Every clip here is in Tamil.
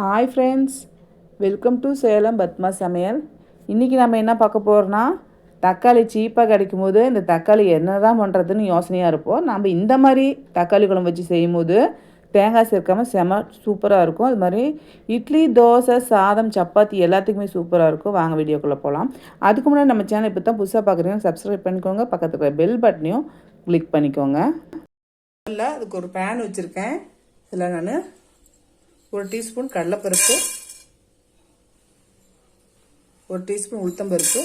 Hi friends welcome to Salem Padma சமையல் இன்றைக்கி நம்ம என்ன பார்க்க போகிறோன்னா தக்காளி சீப்பாக கிடைக்கும் போது இந்த தக்காளி என்ன தான் பண்ணுறதுன்னு யோசனையாக இருப்போம். நம்ம இந்த மாதிரி தக்காளி குழம்பு வச்சு செய்யும் போது தேங்காய் சேர்க்காம செம சூப்பராக இருக்கும். அது மாதிரி இட்லி தோசை சாதம் சப்பாத்தி எல்லாத்துக்குமே சூப்பராக இருக்கும். வாங்க வீடியோக்குள்ளே போகலாம் அதுக்கு முன்னாடி நம்ம சேனல் இப்போ தான் புதுசாக பார்க்குறீங்கன்னா சப்ஸ்கிரைப் பண்ணிக்கோங்க. பக்கத்தில் இருக்கிற பெல் பட்டனையும் கிளிக் பண்ணிக்கோங்க. இல்லை அதுக்கு ஒரு பேன் வச்சுருக்கேன். இதில் நான் ஒரு டீஸ்பூன் கடலைப்பருப்பு ஒரு டீஸ்பூன் உளுத்தம்பருப்பு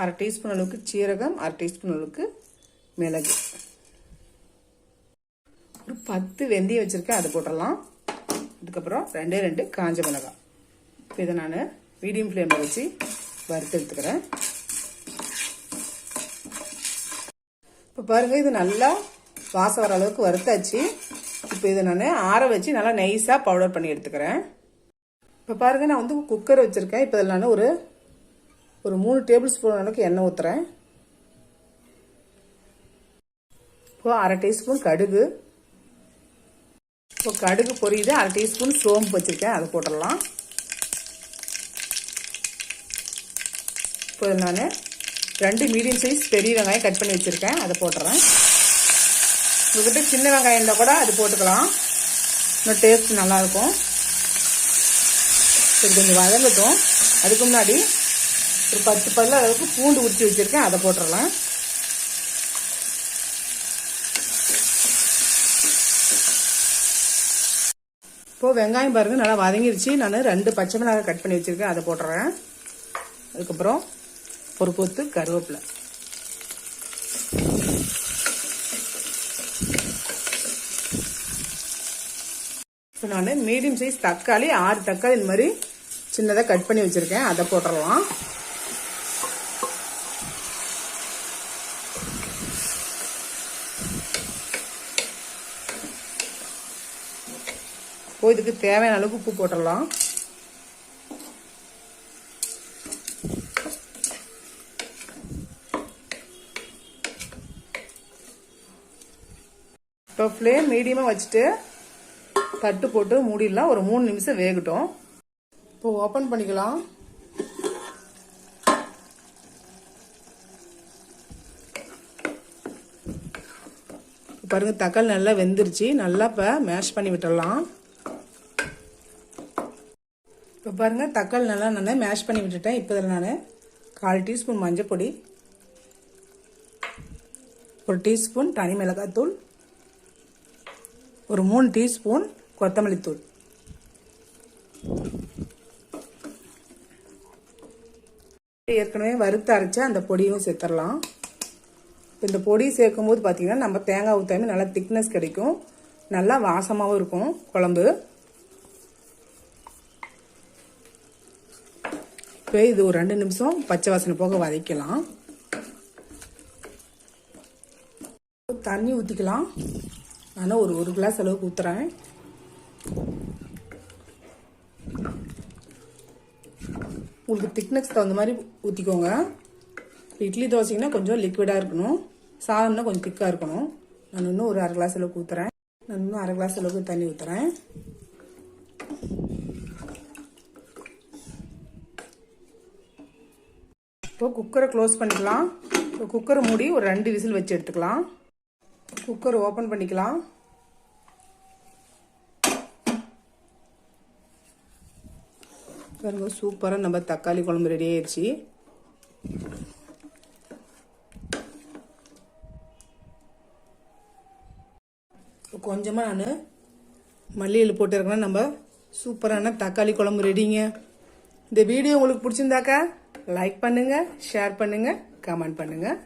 அரை டீஸ்பூன் அளவுக்கு சீரகம் அரை டீஸ்பூன் அளவுக்கு மிளகு. ஒரு பத்து வெந்தயம் வச்சுருக்கேன் அதை போட்டுடலாம். அதுக்கப்புறம் ரெண்டே ரெண்டு காஞ்ச மிளகாய். இப்போ இதை நான் மீடியம் ஃப்ளேமில் வச்சு வறுத்து எடுத்துக்கிறேன். இப்போ பாருங்கள் இது நல்லா வாசம் வர அளவுக்கு வறுத்தாச்சு. இப்போ இதை நான் ஆற வச்சு நல்லா நைஸாக பவுடர் பண்ணி எடுத்துக்கிறேன். இப்போ பாருங்கள் நான் வந்து குக்கர் வச்சுருக்கேன். இப்போ இதில் நான் ஒரு ஒரு மூணு டேபிள் ஸ்பூன் அளவுக்கு எண்ணெய் ஊற்றுறேன் இப்போ அரை டீஸ்பூன் கடுகு. இப்போ கடுகு பொரியுது. அரை டீஸ்பூன் சோம்பு வச்சுருக்கேன். அதை போட்டுடலாம். இப்போ நான் ரெண்டு மீடியம் சைஸ் பெரிய வெங்காயம் கட் பண்ணி வச்சுருக்கேன். அதை போட்டுறேன். உங்கள்கிட்ட சின்ன வெங்காயம் இருந்தால் கூட அது போட்டுக்கலாம். இன்னும் டேஸ்ட் நல்லாயிருக்கும். இது கொஞ்சம் வதங்கட்டும். அதுக்கு முன்னாடி ஒரு பத்து பல்ல அளவுக்கு பூண்டு உரிச்சு வச்சுருக்கேன். அதை போட்டுடலாம். இப்போது வெங்காயம் பாருங்கள் நல்லா வதங்கிருச்சு. நான் ரெண்டு பச்சை மிளகாய் கட் பண்ணி வச்சுருக்கேன். அதை போட்டுறேன். அதுக்கப்புறம் ஒரு கொத்து கருவேப்பிலை. இப்போ நான் மீடியம் சைஸ் தக்காளி ஆறு தக்காளி இந்த மாதிரி சின்னதாக கட் பண்ணி வச்சுருக்கேன். அதை போட்டுடலாம். இப்போ இதுக்கு தேவையான அளவுக்கு உப்பு போட்டுடலாம். இப்போ ஃப்ளேம் மீடியமாக வச்சுட்டு தட்டு போட்டு மூடிடலாம். ஒரு மூணு நிமிஷம் வேகட்டும். இப்போ ஓப்பன் பண்ணிக்கலாம். பாருங்க தக்காளி நல்லா வெந்துருச்சு. நல்லா இப்போ மேஷ் பண்ணி விட்டுடலாம். இப்போ பாருங்க தக்காளி நல்லா நான் மேஷ் பண்ணி விட்டுட்டேன். இப்போ இதில் நான் கால் டீஸ்பூன் மஞ்சப்பொடி ஒரு டீஸ்பூன் தனி மிளகாத்தூள் ஒரு மூணு டீஸ்பூன் கொத்தமல்லி தூள். ஏற்கனவே வறுத்து அரைச்சா அந்த பொடியும் சேர்த்துடலாம். இந்த பொடி சேர்க்கும் போது பார்த்தீங்கன்னா நம்ம தேங்காய் ஊற்றாம நல்லா திக்னஸ் கிடைக்கும். நல்லா வாசமாகவும் இருக்கும் குழம்பு. இப்போ இது ஒரு ரெண்டு நிமிஷம் பச்சை வாசனை போக வதக்கலாம். தண்ணி ஊற்றிக்கலாம் நான் ஒரு ஒரு கிளாஸ் அளவுக்கு ஊற்றுறேன் உங்களுக்கு திக்னஸ் தகுந்த மாதிரி ஊற்றிக்கோங்க இட்லி தோசைங்கன்னா கொஞ்சம் லிக்விடாக இருக்கணும். சாதம்னா கொஞ்சம் திக்காக இருக்கணும். நான் இன்னும் ஒரு அரை கிளாஸ் அளவுக்கு ஊற்றுறேன் நான் இன்னும் அரை கிளாஸ் அளவுக்கு தண்ணி ஊற்றுறேன் இப்போ குக்கரை க்ளோஸ் பண்ணிக்கலாம். இப்போ குக்கரை மூடி ஒரு ரெண்டு விசில் வச்சு எடுத்துக்கலாம். குக்கர் ஓப்பன் பண்ணிக்கலாம். பாருங்க சூப்பராக நம்ம தக்காளி குழம்பு ரெடி ஆயிடுச்சு கொஞ்சமாக நான் மல்லியில் போட்டுருக்கேன்னா நம்ம சூப்பரான தக்காளி குழம்பு ரெடிங்க இந்த வீடியோ உங்களுக்கு பிடிச்சிருந்தாக்கா லைக் பண்ணுங்கள் ஷேர் பண்ணுங்கள் கமெண்ட் பண்ணுங்கள்